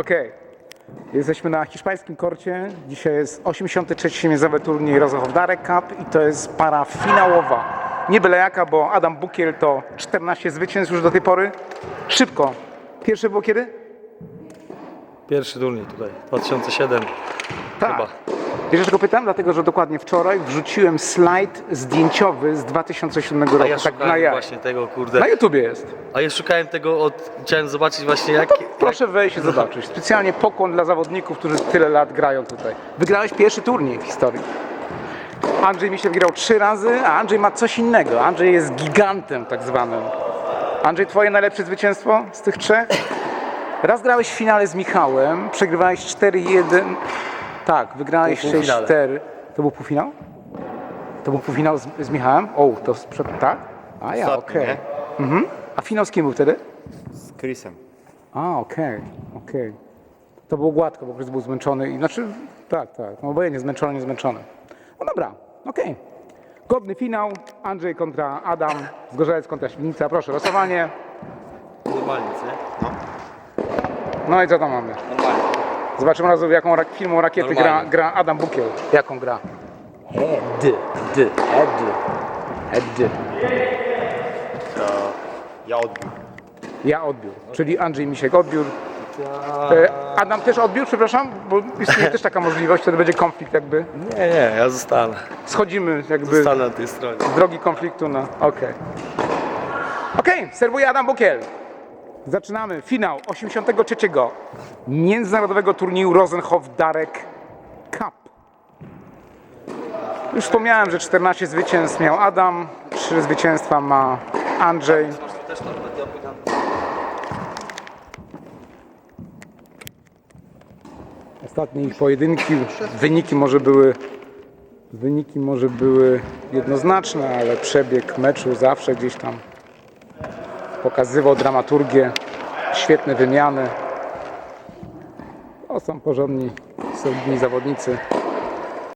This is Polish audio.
Okej. Jesteśmy na hiszpańskim korcie. Dzisiaj jest 83. miezowy turniej Rozochow Darek Cup i to jest para finałowa. Nie byle jaka, bo Adam Bukiel to 14 zwycięstw już do tej pory. Szybko. Pierwsze było kiedy? Pierwszy turniej tutaj, 2007 Tak. chyba. Wiesz, dlaczego pytam? Dlatego, że dokładnie wczoraj wrzuciłem slajd zdjęciowy z 2007 roku. A ja tak na jaj. właśnie tego, kurde. Na YouTubie jest. A ja szukałem tego, od... chciałem zobaczyć właśnie jak... Proszę wejść i zobaczyć. Specjalnie pokłon dla zawodników, którzy tyle lat grają tutaj. Wygrałeś pierwszy turniej w historii. Andrzej mi się wygrał trzy razy, a Andrzej ma coś innego. Andrzej jest gigantem tak zwanym. Andrzej, twoje najlepsze zwycięstwo z tych trzech? Raz grałeś w finale z Michałem, przegrywałeś 4-1. Tak, wygrałeś Pół- półfinale. 6-4. To był półfinał? To był półfinał z, z Michałem? O, to sprzed... tak? A ja, Ostatni, okej. nie? Mhm. A finał z kim był wtedy? Z Chrisem. A, okej, okej. To było gładko, bo Chris był zmęczony i znaczy, tak, tak, no obojętnie zmęczony, nie zmęczony. No dobra, okej. Godny finał, Andrzej kontra Adam, Zgorzelec kontra Świdnica, proszę, losowanie. Normalnie, co? No i co tam mamy? Normalnie. Zobaczymy razem, jaką ra- filmą rakiety gra, Normalnie. gra Adam Bukiel. Jaką gra? Head, d, head, head. Ja odbił. Ja odbiór, czyli Andrzej Misiek odbiór. E, Adam też odbiór, przepraszam, bo istnieje też taka możliwość, wtedy będzie konflikt jakby. Nie, nie, ja zostanę. Schodzimy jakby... Zostanę na tej stronie. z drogi konfliktu na. Okej. Okej, serwuje Adam Bukiel. Zaczynamy finał 83. Międzynarodowego turnieju Rosenhof Darek Cup. Już wspomniałem, że 14 zwycięstw miał Adam, 3 zwycięstwa ma Andrzej. Ostatnie ich pojedynki, wyniki może były Wyniki może były jednoznaczne, ale przebieg meczu zawsze gdzieś tam pokazywał dramaturgię, świetne wymiany. To są porządni, solidni zawodnicy.